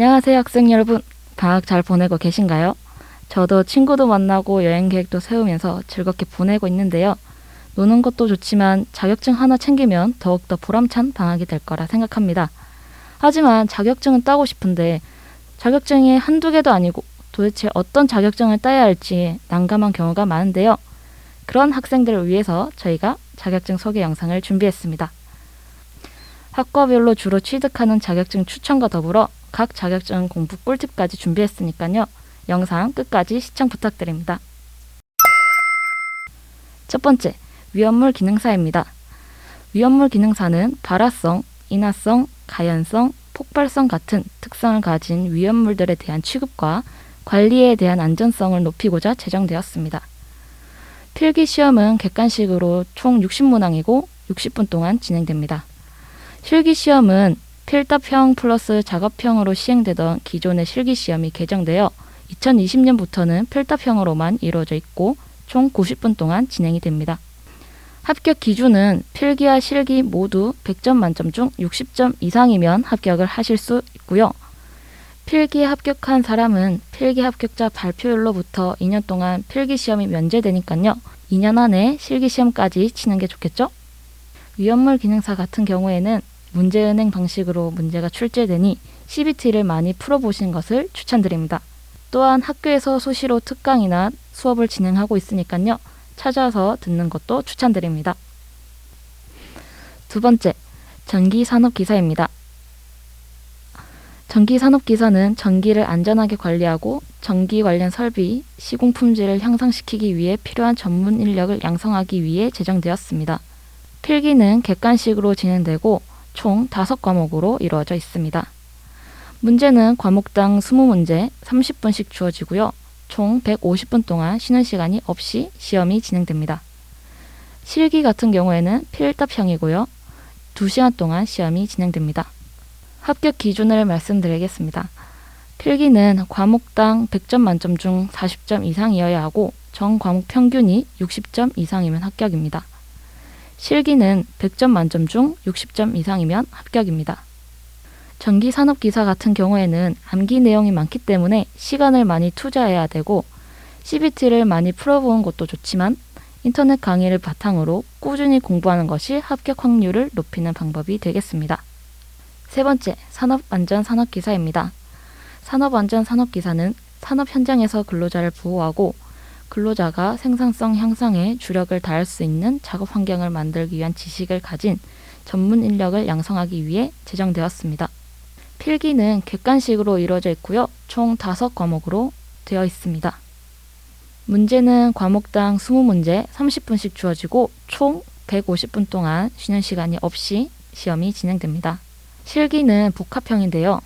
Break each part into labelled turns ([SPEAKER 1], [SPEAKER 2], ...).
[SPEAKER 1] 안녕하세요, 학생 여러분. 방학 잘 보내고 계신가요? 저도 친구도 만나고 여행 계획도 세우면서 즐겁게 보내고 있는데요. 노는 것도 좋지만 자격증 하나 챙기면 더욱더 보람찬 방학이 될 거라 생각합니다. 하지만 자격증은 따고 싶은데 자격증이 한두 개도 아니고 도대체 어떤 자격증을 따야 할지 난감한 경우가 많은데요. 그런 학생들을 위해서 저희가 자격증 소개 영상을 준비했습니다. 학과별로 주로 취득하는 자격증 추천과 더불어 각 자격증 공부 꿀팁까지 준비했으니까요. 영상 끝까지 시청 부탁드립니다. 첫 번째, 위험물 기능사입니다. 위험물 기능사는 발화성, 인화성, 가연성, 폭발성 같은 특성을 가진 위험물들에 대한 취급과 관리에 대한 안전성을 높이고자 제정되었습니다. 필기 시험은 객관식으로 총 60문항이고 60분 동안 진행됩니다. 실기 시험은 필답형 플러스 작업형으로 시행되던 기존의 실기 시험이 개정되어 2020년부터는 필답형으로만 이루어져 있고 총 90분 동안 진행이 됩니다. 합격 기준은 필기와 실기 모두 100점 만점 중 60점 이상이면 합격을 하실 수 있고요. 필기에 합격한 사람은 필기 합격자 발표일로부터 2년 동안 필기 시험이 면제되니까요. 2년 안에 실기 시험까지 치는 게 좋겠죠? 위험물 기능사 같은 경우에는 문제은행 방식으로 문제가 출제되니 CBT를 많이 풀어보신 것을 추천드립니다. 또한 학교에서 수시로 특강이나 수업을 진행하고 있으니까요. 찾아서 듣는 것도 추천드립니다. 두 번째, 전기 산업 기사입니다. 전기 산업 기사는 전기를 안전하게 관리하고 전기 관련 설비, 시공 품질을 향상시키기 위해 필요한 전문 인력을 양성하기 위해 제정되었습니다. 필기는 객관식으로 진행되고 총 5과목으로 이루어져 있습니다. 문제는 과목당 20문제 30분씩 주어지고요. 총 150분 동안 쉬는 시간이 없이 시험이 진행됩니다. 실기 같은 경우에는 필답형이고요. 2시간 동안 시험이 진행됩니다. 합격 기준을 말씀드리겠습니다. 필기는 과목당 100점 만점 중 40점 이상이어야 하고 전 과목 평균이 60점 이상이면 합격입니다. 실기는 100점 만점 중 60점 이상이면 합격입니다. 전기 산업 기사 같은 경우에는 암기 내용이 많기 때문에 시간을 많이 투자해야 되고 CBT를 많이 풀어보는 것도 좋지만 인터넷 강의를 바탕으로 꾸준히 공부하는 것이 합격 확률을 높이는 방법이 되겠습니다. 세 번째, 산업안전 산업기사입니다. 산업안전 산업기사는 산업 현장에서 근로자를 보호하고 근로자가 생산성 향상에 주력을 다할 수 있는 작업 환경을 만들기 위한 지식을 가진 전문 인력을 양성하기 위해 제정되었습니다. 필기는 객관식으로 이루어져 있고요. 총 5과목으로 되어 있습니다. 문제는 과목당 20문제 30분씩 주어지고 총 150분 동안 쉬는 시간이 없이 시험이 진행됩니다. 실기는 복합형인데요.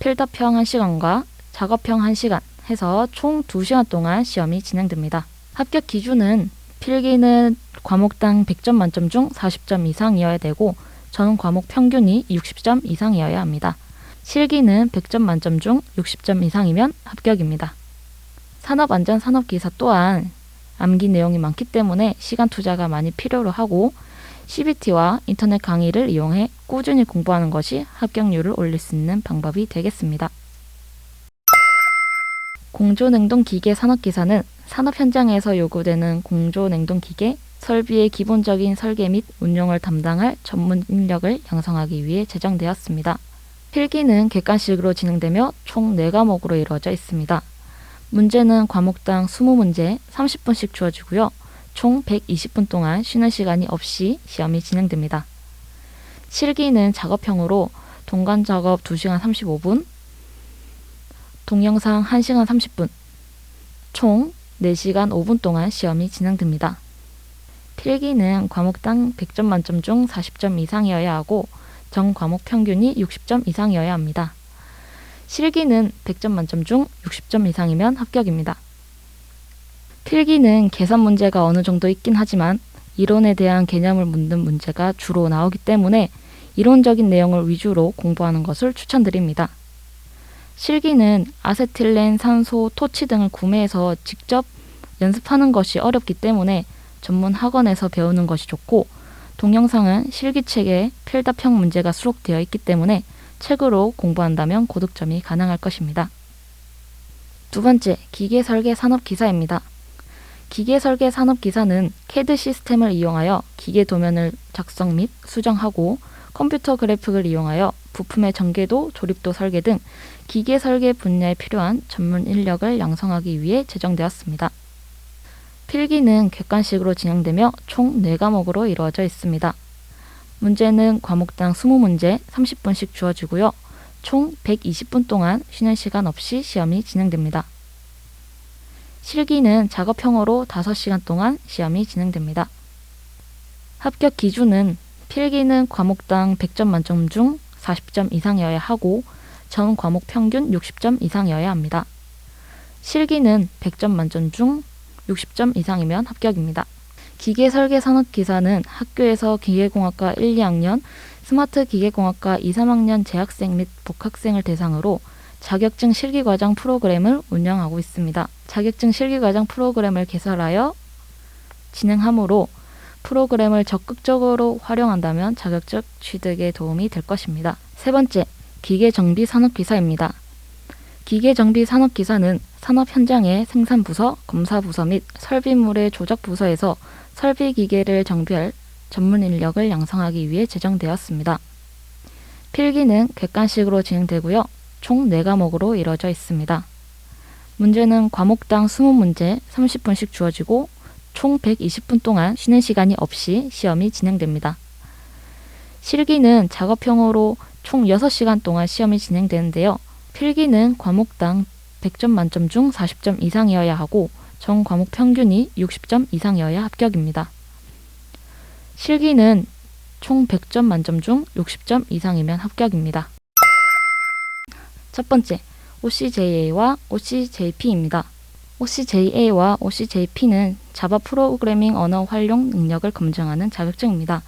[SPEAKER 1] 필답형 1시간과 작업형 1시간 해서 총 2시간 동안 시험이 진행됩니다. 합격 기준은 필기는 과목당 100점 만점 중 40점 이상이어야 되고 전 과목 평균이 60점 이상이어야 합니다. 실기는 100점 만점 중 60점 이상이면 합격입니다. 산업안전산업기사 또한 암기 내용이 많기 때문에 시간 투자가 많이 필요로 하고 CBT와 인터넷 강의를 이용해 꾸준히 공부하는 것이 합격률을 올릴 수 있는 방법이 되겠습니다. 공조냉동기계 산업기사는 산업 현장에서 요구되는 공조냉동기계 설비의 기본적인 설계 및 운용을 담당할 전문 인력을 양성하기 위해 제정되었습니다. 필기는 객관식으로 진행되며 총 4과목으로 이루어져 있습니다. 문제는 과목당 20문제 30분씩 주어지고요. 총 120분 동안 쉬는 시간이 없이 시험이 진행됩니다. 실기는 작업형으로 동간 작업 2시간 35분, 동영상 1시간 30분, 총 4시간 5분 동안 시험이 진행됩니다. 필기는 과목당 100점 만점 중 40점 이상이어야 하고 전 과목 평균이 60점 이상이어야 합니다. 실기는 100점 만점 중 60점 이상이면 합격입니다. 필기는 계산 문제가 어느 정도 있긴 하지만 이론에 대한 개념을 묻는 문제가 주로 나오기 때문에 이론적인 내용을 위주로 공부하는 것을 추천드립니다. 실기는 아세틸렌, 산소, 토치 등을 구매해서 직접 연습하는 것이 어렵기 때문에 전문 학원에서 배우는 것이 좋고 동영상은 실기책에 필답형 문제가 수록되어 있기 때문에 책으로 공부한다면 고득점이 가능할 것입니다. 두 번째, 기계 설계 산업 기사입니다. 기계 설계 산업 기사는 CAD 시스템을 이용하여 기계 도면을 작성 및 수정하고 컴퓨터 그래픽을 이용하여 부품의 전개도, 조립도 설계 등 기계 설계 분야에 필요한 전문 인력을 양성하기 위해 제정되었습니다. 필기는 객관식으로 진행되며 총 4과목으로 이루어져 있습니다. 문제는 과목당 20문제 30분씩 주어지고요. 총 120분 동안 쉬는 시간 없이 시험이 진행됩니다. 실기는 작업형으로 5시간 동안 시험이 진행됩니다. 합격 기준은 필기는 과목당 100점 만점 중 40점 이상이어야 하고 전 과목 평균 60점 이상이어야 합니다. 실기는 100점 만점 중 60점 이상이면 합격입니다. 기계 설계 산업 기사는 학교에서 기계공학과 1, 2학년, 스마트 기계공학과 2, 3학년 재학생 및 복학생을 대상으로 자격증 실기 과정 프로그램을 운영하고 있습니다. 자격증 실기 과정 프로그램을 개설하여 진행하므로 프로그램을 적극적으로 활용한다면 자격증 취득에 도움이 될 것입니다. 세 번째, 기계정비 산업기사입니다. 기계정비 산업기사는 산업 현장의 생산부서, 검사부서 및 설비물의 조작부서에서 설비 기계를 정비할 전문 인력을 양성하기 위해 제정되었습니다. 필기는 객관식으로 진행되고요. 총 4과목으로 이루어져 있습니다. 문제는 과목당 20문제 30분씩 주어지고 총 120분 동안 쉬는 시간이 없이 시험이 진행됩니다. 실기는 작업형으로 총 6시간 동안 시험이 진행되는데요. 필기는 과목당 100점 만점 중 40점 이상이어야 하고 전 과목 평균이 60점 이상이어야 합격입니다. 실기는 총 100점 만점 중 60점 이상이면 합격입니다. 첫 번째, OCJA와 OCJP입니다. OCJA와 OCJP는 자바 프로그래밍 언어 활용 능력을 검증하는 자격증입니다.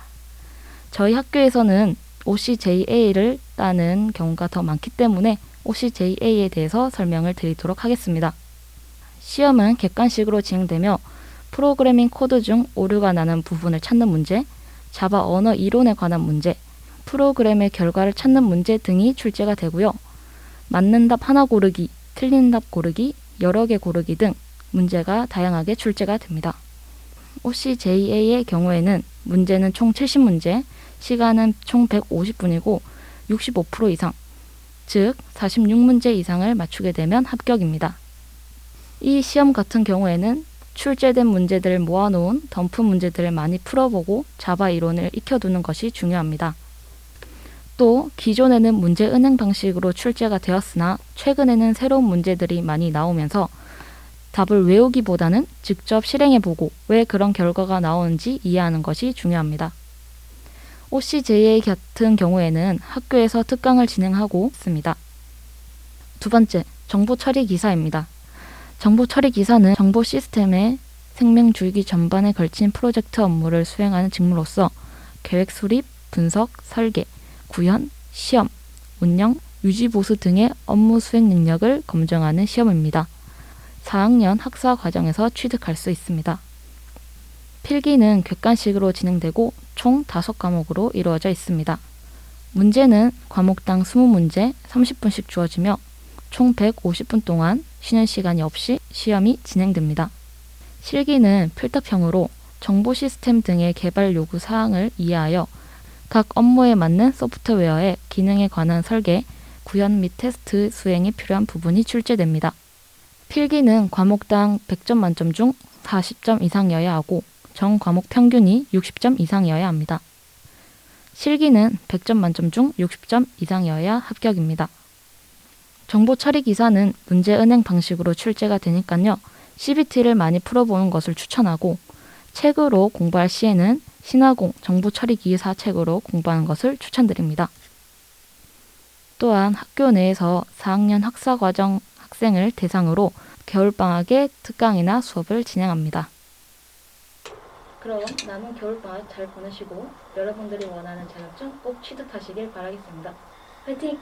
[SPEAKER 1] 저희 학교에서는 OCJA를 따는 경우가 더 많기 때문에 OCJA에 대해서 설명을 드리도록 하겠습니다. 시험은 객관식으로 진행되며 프로그래밍 코드 중 오류가 나는 부분을 찾는 문제, 자바 언어 이론에 관한 문제, 프로그램의 결과를 찾는 문제 등이 출제가 되고요. 맞는 답 하나 고르기, 틀린 답 고르기, 여러 개 고르기 등 문제가 다양하게 출제가 됩니다. OCJA의 경우에는 문제는 총 70문제, 시간은 총 150분이고 65% 이상, 즉 46문제 이상을 맞추게 되면 합격입니다. 이 시험 같은 경우에는 출제된 문제들을 모아놓은 덤프 문제들을 많이 풀어보고 자바 이론을 익혀두는 것이 중요합니다. 또 기존에는 문제 은행 방식으로 출제가 되었으나 최근에는 새로운 문제들이 많이 나오면서 답을 외우기보다는 직접 실행해보고 왜 그런 결과가 나오는지 이해하는 것이 중요합니다. OCJA 같은 경우에는 학교에서 특강을 진행하고 있습니다. 두 번째, 정보 처리 기사입니다. 정보 처리 기사는 정보 시스템의 생명 주기 전반에 걸친 프로젝트 업무를 수행하는 직무로서 계획 수립, 분석, 설계, 구현, 시험, 운영, 유지 보수 등의 업무 수행 능력을 검증하는 시험입니다. 4학년 학사 과정에서 취득할 수 있습니다. 필기는 객관식으로 진행되고 총 5과목으로 이루어져 있습니다. 문제는 과목당 20문제 30분씩 주어지며 총 150분 동안 쉬는 시간이 없이 시험이 진행됩니다. 실기는 필답형으로 정보 시스템 등의 개발 요구 사항을 이해하여 각 업무에 맞는 소프트웨어의 기능에 관한 설계, 구현 및 테스트 수행에 필요한 부분이 출제됩니다. 필기는 과목당 100점 만점 중 40점 이상이어야 하고 전 과목 평균이 60점 이상이어야 합니다. 실기는 100점 만점 중 60점 이상이어야 합격입니다. 정보 처리 기사는 문제 은행 방식으로 출제가 되니까요. CBT를 많이 풀어보는 것을 추천하고 책으로 공부할 시에는 신화공 정보 처리 기사 책으로 공부하는 것을 추천드립니다. 또한 학교 내에서 4학년 학사 과정 학생을 대상으로 겨울방학에 특강이나 수업을 진행합니다. 그럼 남은 겨울방학 잘 보내시고 여러분들이 원하는 자격증 꼭 취득하시길 바라겠습니다. 화이팅!